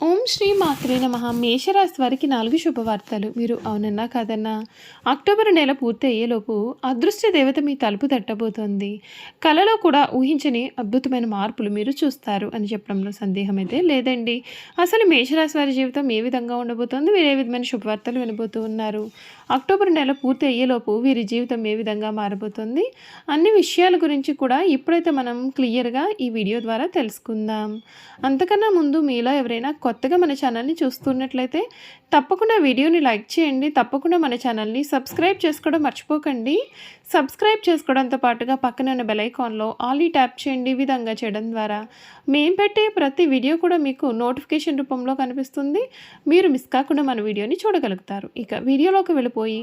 om ఓం శ్రీ మాత్రే నమ. మేషరాశి వారికి నాలుగు శుభవార్తలు. మీరు అవునన్నా కాదన్నా? అక్టోబర్ నెల పూర్తి అయ్యేలోపు అదృశ్య దేవత మీ తలుపు తట్టబోతోంది. కలలో కూడా ఊహించని అద్భుతమైన మార్పులు మీరు చూస్తారు అని చెప్పడంలో సందేహం అయితే లేదండి. అసలు మేషరాశి వారి జీవితం ఏ విధంగా ఉండబోతోంది? వీరు ఏ విధమైన శుభవార్తలు వినబోతూ ఉన్నారు? అక్టోబర్ నెల పూర్తి అయ్యేలోపు వీరి జీవితం ఏ విధంగా మారబోతోంది? అన్ని విషయాల గురించి కూడా ఇప్పుడైతే మనం క్లియర్గా ఈ వీడియో ద్వారా తెలుసుకుందాం. అంతకన్నా ముందు మీలో ఎవరైనా కొత్త కొత్తగా మన ఛానల్ని చూస్తున్నట్లయితే తప్పకుండా వీడియోని లైక్ చేయండి. తప్పకుండా మన ఛానల్ని సబ్స్క్రైబ్ చేసుకోవడం మర్చిపోకండి. సబ్స్క్రైబ్ చేసుకోవడంతో పాటుగా పక్కన ఉన్న బెల్ ఐకాన్లో ఆల్ ఈ ట్యాప్ చేయండి. ఈ విధంగా చేయడం ద్వారా మేము పెట్టే ప్రతి వీడియో కూడా మీకు నోటిఫికేషన్ రూపంలో కనిపిస్తుంది. మీరు మిస్ కాకుండా మన వీడియోని చూడగలుగుతారు. ఇక వీడియోలోకి వెళ్ళిపోయి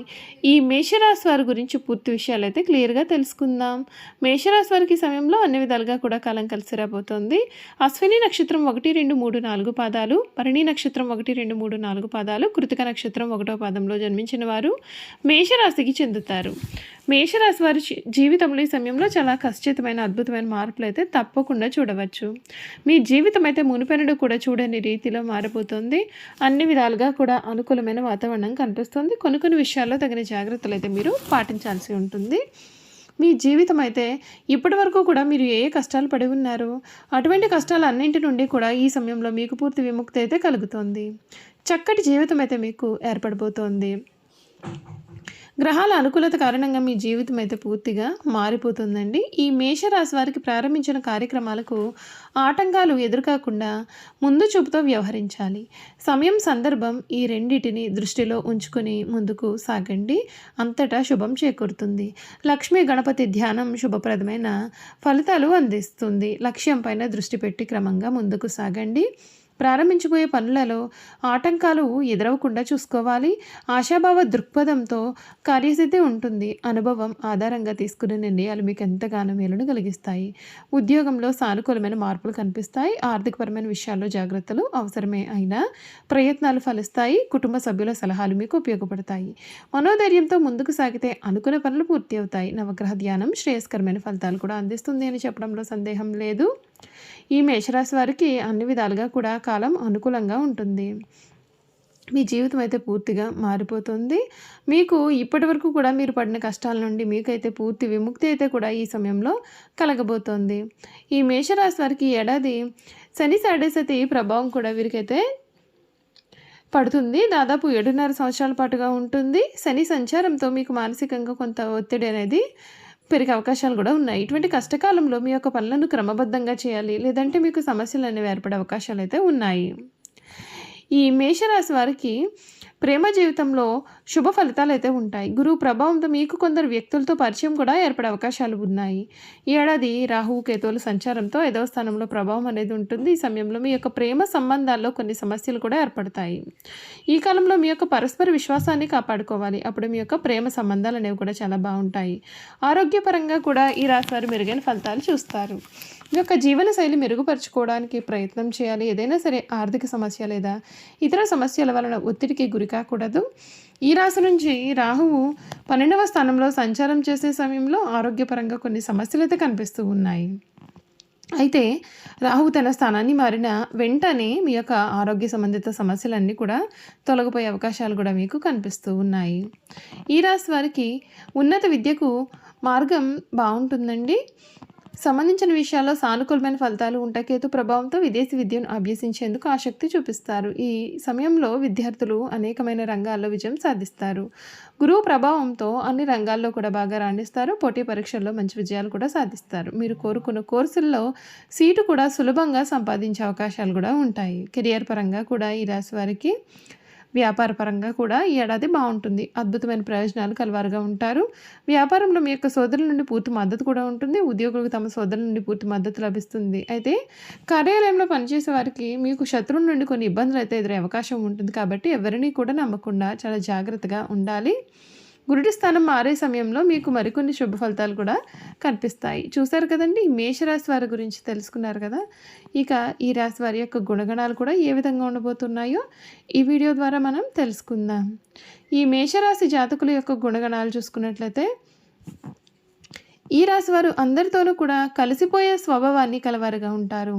ఈ మేషరాశి వారి గురించి పూర్తి విషయాలు అయితే క్లియర్గా తెలుసుకుందాం. మేషరాశి వారికి సమయంలో అన్ని విధాలుగా కూడా కాలం కలిసి రాబోతోంది. అశ్విని నక్షత్రం ఒకటి రెండు మూడు నాలుగు పాదాలు భరణి నక్షత్రం ఒకటి రెండు మూడు నాలుగు పాదాలు కృతిక నక్షత్రం ఒకటో పాదంలో జన్మించిన వారు మేషరాశికి చెందుతారు. మేషరాశి వారి జీవితంలో ఈ సమయంలో చాలా ఖచ్చితమైన అద్భుతమైన మార్పులు అయితే తప్పకుండా చూడవచ్చు. మీ జీవితం అయితే మునిపెనడు కూడా చూడని రీతిలో మారిపోతుంది అన్ని విధాలుగా కూడా అనుకూలమైన వాతావరణం కనిపిస్తుంది. కొన్ని కొన్ని విషయాల్లో తగిన జాగ్రత్తలు అయితే మీరు పాటించాల్సి ఉంటుంది. మీ జీవితం అయితే ఇప్పటి వరకు కూడా మీరు ఏ కష్టాలు పడి ఉన్నారు? అటువంటి కష్టాలు అన్నింటి నుండి కూడా ఈ సమయంలో మీకు పూర్తి విముక్తి అయితే కలుగుతోంది. చక్కటి జీవితం అయితే మీకు ఏర్పడిపోతుంది గ్రహాల అనుకూలత కారణంగా మీ జీవితం అయితే పూర్తిగా మారిపోతుందండి. ఈ మేషరాశి వారికి ప్రారంభించిన కార్యక్రమాలకు ఆటంకాలు ఎదురుకాకుండా ముందు చూపుతో వ్యవహరించాలి. సమయం సందర్భం ఈ రెండింటిని దృష్టిలో ఉంచుకొని ముందుకు సాగండి. అంతటా శుభం చేకూరుతుంది. లక్ష్మీ గణపతి ధ్యానం శుభప్రదమైన ఫలితాలు అందిస్తుంది. లక్ష్యం పైన దృష్టి పెట్టి క్రమంగా ముందుకు సాగండి. ప్రారంభించబోయే పనులలో ఆటంకాలు ఎదురవకుండా చూసుకోవాలి. ఆశాభావ దృక్పథంతో కార్యసిద్ధి ఉంటుంది. అనుభవం ఆధారంగా తీసుకునే నిర్ణయాలు మీకు ఎంతగానో మేలును కలిగిస్తాయి. ఉద్యోగంలో సానుకూలమైన మార్పులు కనిపిస్తాయి. ఆర్థికపరమైన విషయాల్లో జాగ్రత్తలు అవసరమే అయినా ప్రయత్నాలు ఫలిస్తాయి. కుటుంబ సభ్యుల సలహాలు మీకు ఉపయోగపడతాయి. మనోధైర్యంతో ముందుకు సాగితే అనుకున్న పనులు పూర్తి అవుతాయి. నవగ్రహ ధ్యానం శ్రేయస్కరమైన ఫలితాలు కూడా అందిస్తుంది అని చెప్పడంలో సందేహం లేదు. ఈ మేషరాశి వారికి అన్ని విధాలుగా కూడా కాలం అనుకూలంగా ఉంటుంది. మీ జీవితం అయితే పూర్తిగా మారిపోతుంది. మీకు ఇప్పటి వరకు కూడా మీరు పడిన కష్టాల నుండి మీకైతే పూర్తి విముక్తి అయితే కూడా ఈ సమయంలో కలగబోతోంది. ఈ మేషరాశి వారికి ఏడాది శని సాడేసతి ప్రభావం కూడా వీరికైతే పడుతుంది. దాదాపు ఏడున్నర సంవత్సరాల పాటుగా ఉంటుంది. శని సంచారంతో మీకు మానసికంగా కొంత ఒత్తిడి అనేది పెరిగే అవకాశాలు కూడా ఉన్నాయి. ఇటువంటి కష్టకాలంలో మీ యొక్క పనులను క్రమబద్ధంగా చేయాలి. లేదంటే మీకు సమస్యలు అనేవి ఏర్పడే అవకాశాలు అయితే ఉన్నాయి. ఈ మేషరాశి వారికి ప్రేమ జీవితంలో శుభ ఫలితాలు అయితే ఉంటాయి. గురువు ప్రభావంతో మీకు కొందరు వ్యక్తులతో పరిచయం కూడా ఏర్పడే అవకాశాలు ఉన్నాయి. ఈ ఏడాది రాహువు కేతువుల సంచారంతో ఐదవ స్థానంలో ప్రభావం అనేది ఉంటుంది. ఈ సమయంలో మీ యొక్క ప్రేమ సంబంధాల్లో కొన్ని సమస్యలు కూడా ఏర్పడతాయి. ఈ కాలంలో మీ యొక్క పరస్పర విశ్వాసాన్ని కాపాడుకోవాలి. అప్పుడు మీ యొక్క ప్రేమ సంబంధాలు అనేవి కూడా చాలా బాగుంటాయి. ఆరోగ్యపరంగా కూడా ఈ రాశి వారు మెరుగైన ఫలితాలు చూస్తారు. యొక్క జీవన శైలి మెరుగుపరచుకోవడానికి ప్రయత్నం చేయాలి. ఏదైనా సరే ఆర్థిక సమస్య లేదా ఇతర సమస్యల వలన ఒత్తిడికి గురి కాకూడదు. ఈ రాశి నుంచి రాహువు పన్నెండవ స్థానంలో సంచారం చేసే సమయంలో ఆరోగ్యపరంగా కొన్ని సమస్యలు అయితే కనిపిస్తూ ఉన్నాయి. అయితే రాహువు తన స్థానాన్ని మారిన వెంటనే మీ యొక్క ఆరోగ్య సంబంధిత సమస్యలన్నీ కూడా తొలగిపోయే అవకాశాలు కూడా మీకు కనిపిస్తూ ఉన్నాయి. ఈ రాశి వారికి ఉన్నత విద్యకు మార్గం బాగుంటుందండి. సంబంధించిన విషయాల్లో సానుకూలమైన ఫలితాలు ఉంటాయి కేతు ప్రభావంతో విదేశీ విద్యను అభ్యసించేందుకు ఆసక్తి చూపిస్తారు. ఈ సమయంలో విద్యార్థులు అనేకమైన రంగాల్లో విజయం సాధిస్తారు. గురువు ప్రభావంతో అన్ని రంగాల్లో కూడా బాగా రాణిస్తారు. పోటీ పరీక్షల్లో మంచి విజయాలు కూడా సాధిస్తారు. మీరు కోరుకున్న కోర్సుల్లో సీటు కూడా సులభంగా సంపాదించే అవకాశాలు కూడా ఉంటాయి. కెరియర్ పరంగా కూడా ఈ రాశి వారికి వ్యాపారపరంగా కూడా ఈ ఏడాది బాగుంటుంది. అద్భుతమైన ప్రయోజనాలు కలవారుగా ఉంటారు. వ్యాపారంలో మీ యొక్క సోదరుల నుండి పూర్తి మద్దతు కూడా ఉంటుంది. ఉద్యోగులకు తమ సోదరుల నుండి పూర్తి మద్దతు లభిస్తుంది. అయితే కార్యాలయంలో పనిచేసే వారికి మీకు శత్రువుల నుండి కొన్ని ఇబ్బందులు అయితే ఎదురే అవకాశం ఉంటుంది. కాబట్టి ఎవరిని కూడా నమ్మకుండా చాలా జాగ్రత్తగా ఉండాలి. గురుడి స్థానం మారే సమయంలో మీకు మరికొన్ని శుభ ఫలితాలు కూడా కనిపిస్తాయి. చూశారు కదండి? మేషరాశి వారి గురించి తెలుసుకున్నారు కదా? ఇక ఈ రాశి వారి యొక్క గుణగణాలు కూడా ఏ విధంగా ఉండబోతున్నాయో ఈ వీడియో ద్వారా మనం తెలుసుకుందాం. ఈ మేషరాశి జాతకుల యొక్క గుణగణాలు చూసుకున్నట్లయితే ఈ రాశి వారు అందరితోనూ కూడా కలిసిపోయే స్వభావాన్ని కలవారుగా ఉంటారు.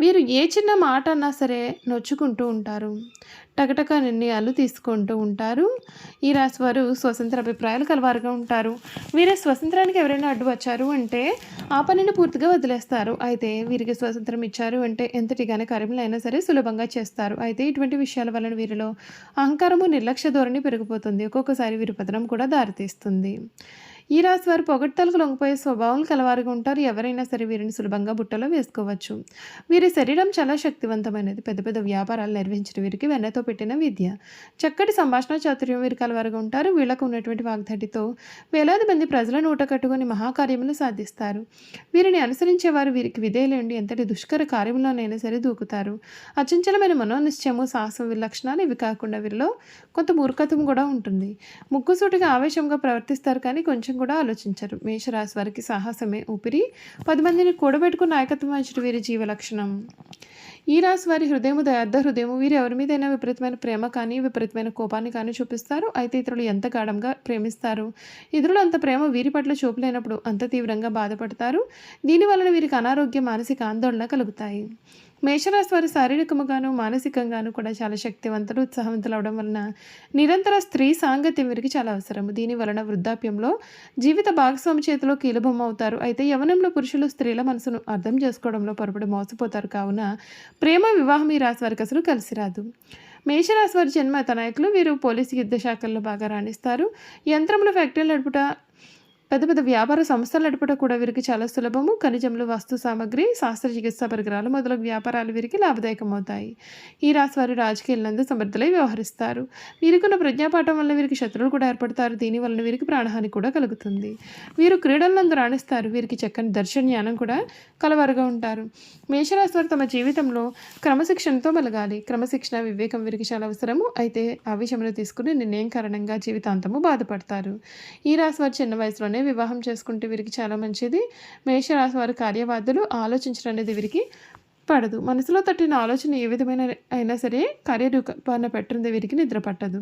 వీరు ఏ చిన్న మాట అన్నా సరే నొచ్చుకుంటూ ఉంటారు. టకటక నిర్ణయాలు తీసుకుంటూ ఉంటారు. ఈ రాశి వారు స్వతంత్ర అభిప్రాయాలు కలవారుగా ఉంటారు. వీరి స్వతంత్రానికి ఎవరైనా అడ్డు వచ్చారు అంటే ఆ పనిని పూర్తిగా వదిలేస్తారు. అయితే వీరికి స్వతంత్రం ఇచ్చారు అంటే ఎంతటిగానే కార్యములు అయినా సరే సులభంగా చేస్తారు. అయితే ఇటువంటి విషయాల వలన వీరిలో అహంకారము నిర్లక్ష్య ధోరణి పెరిగిపోతుంది. ఒక్కొక్కసారి వీరి పతనం కూడా దారితీస్తుంది. ఈ రాశి వారు పొగట్టలకు లొంగిపోయే స్వభావం కలవారుగా ఉంటారు. ఎవరైనా సరే వీరిని సులభంగా బుట్టలో వేసుకోవచ్చు. వీరి శరీరం చాలా శక్తివంతమైనది. పెద్ద పెద్ద వ్యాపారాలు నిర్వహించిన వీరికి వెన్నతో పెట్టిన విద్య. చక్కటి సంభాషణ చాతుర్యం వీరు కలవారుగా ఉంటారు. వీళ్ళకు ఉన్నటువంటి వాగ్దాటితో వేలాది మంది ప్రజలను ఊట కట్టుకుని మహాకార్యములు సాధిస్తారు. వీరిని అనుసరించే వారు వీరికి విధేయులండి ఎంతటి దుష్కర కార్యములోనైనా సరే దూకుతారు. అచంచలమైన మనోనిశ్చయము సాహసం వీరి లక్షణాలు ఇవి కాకుండా వీరిలో కొంత మూర్ఖత్వం కూడా ఉంటుంది. ముక్కుసూటిగా ఆవేశంగా ప్రవర్తిస్తారు కానీ కొంచెం కూడా ఆలోచించరు. మేషరాశి వారికి సాహసమే ఊపిరి. పది మందిని కూడబెట్టుకుని నాయకత్వం వహించడం వీరి జీవ లక్షణం. ఈ రాశి వారి హృదయము దయార్థ హృదయము వీరు ఎవరి మీదైనా విపరీతమైన ప్రేమ కానీ విపరీతమైన కోపాన్ని కానీ చూపిస్తారు. అయితే ఇతరులు ఎంత గాఢంగా ప్రేమిస్తారు? ఇతరులు అంత ప్రేమ వీరి పట్ల చూపలేనప్పుడు అంత తీవ్రంగా బాధపడతారు. దీని వలన వీరికి అనారోగ్య మానసిక ఆందోళన కలుగుతాయి. మేషరాశి వారు శారీరకముగాను మానసికంగాను కూడా చాలా శక్తివంతులు ఉత్సాహవంతులు అవడం వలన నిరంతర స్త్రీ సాంగత్యం వీరికి చాలా అవసరం దీని వలన వృద్ధాప్యంలో జీవిత భాగస్వామి చేతిలో కీలబొమ్మ అవుతారు అయితే యవనంలో పురుషులు స్త్రీల మనసును అర్థం చేసుకోవడంలో పొరపడి మోసపోతారు. కావున ప్రేమ వివాహం ఈ రాశి వారికి అసలు కలిసి రాదు. మేషరాశి వారి జన్మ నాయకులు వీరు పోలీసు యుద్ధ శాఖల్లో బాగా రాణిస్తారు. యంత్రంలో ఫ్యాక్టరీలు నడుపుట పెద్ద పెద్ద వ్యాపార సంస్థలు నడపడం కూడా వీరికి చాలా సులభము. ఖనిజములు వస్తు సామాగ్రి శాస్త్ర చికిత్సా పరికరాలు మొదలగు వ్యాపారాలు వీరికి లాభదాయకమవుతాయి. ఈ రాశి వారు రాజకీయాలందు సమర్థులై వ్యవహరిస్తారు. వీరికున్న ప్రజ్ఞాపాఠం వల్ల వీరికి శత్రువులు కూడా ఏర్పడతారు. దీని వలన వీరికి ప్రాణహాని కూడా కలుగుతుంది. వీరు క్రీడలందు రాణిస్తారు. వీరికి చక్కని దర్శన జ్ఞానం కూడా కలవారుగా ఉంటారు. మేషరాశి వారు తమ జీవితంలో క్రమశిక్షణతో మెలగాలి. క్రమశిక్షణ వివేకం వీరికి చాలా అవసరము. అయితే ఆ విషయంలో తీసుకుని నిర్ణయం కారణంగా జీవితాంతము బాధపడతారు. ఈ రాశి వారు చిన్న వయసులోనే వివాహం చేసుకుంటే వీరికి చాలా మంచిది. మేషరాశి వారి కార్యవాదులు ఆలోచించడం అనేది వీరికి పడదు. మనసులో తట్టిన ఆలోచన ఏ విధమైన అయినా సరే కార్యరూపాన పెట్టింది వీరికి నిద్ర పట్టదు.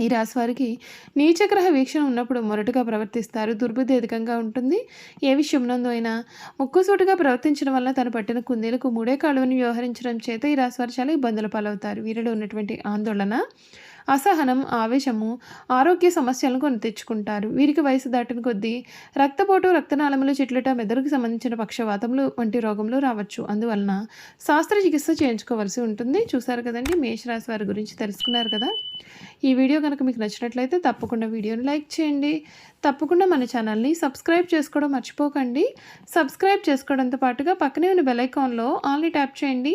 ఈ రాశి వారికి నీచగ్రహ వీక్షణ ఉన్నప్పుడు మొరటుగా ప్రవర్తిస్తారు. దుర్బుద్ధి అధికంగా ఉంటుంది. ఏ విషయంలో అయినా ముక్కుసూటుగా ప్రవర్తించడం వల్ల తను పట్టిన కుందేలకు మూడే కాలువని వ్యవహరించడం చేత ఈ రాశి వారు చాలా ఇబ్బందుల పాలవుతారు. వీరిలో ఉన్నటువంటి ఆందోళన అసహనం ఆవేశము ఆరోగ్య సమస్యలను కొని తెచ్చుకుంటారు. వీరికి వయసు దాటిన కొద్దీ రక్తపోటు రక్తనాళములు చెట్లుట మెదడుకు సంబంధించిన పక్షవాతములు వంటి రోగములు రావచ్చు. అందువలన శాస్త్ర చికిత్స చేయించుకోవాల్సి ఉంటుంది. చూసారు కదండి? మేషరాశి వారి గురించి తెలుసుకున్నారు కదా? ఈ వీడియో కనుక మీకు నచ్చినట్లయితే తప్పకుండా వీడియోని లైక్ చేయండి. తప్పకుండా మన ఛానల్ని సబ్స్క్రైబ్ చేసుకోవడం మర్చిపోకండి. సబ్స్క్రైబ్ చేసుకోవడంతో పాటుగా పక్కనే ఉన్న బెల్ ఐకాన్లో ఆన్లీ ట్యాప్ చేయండి.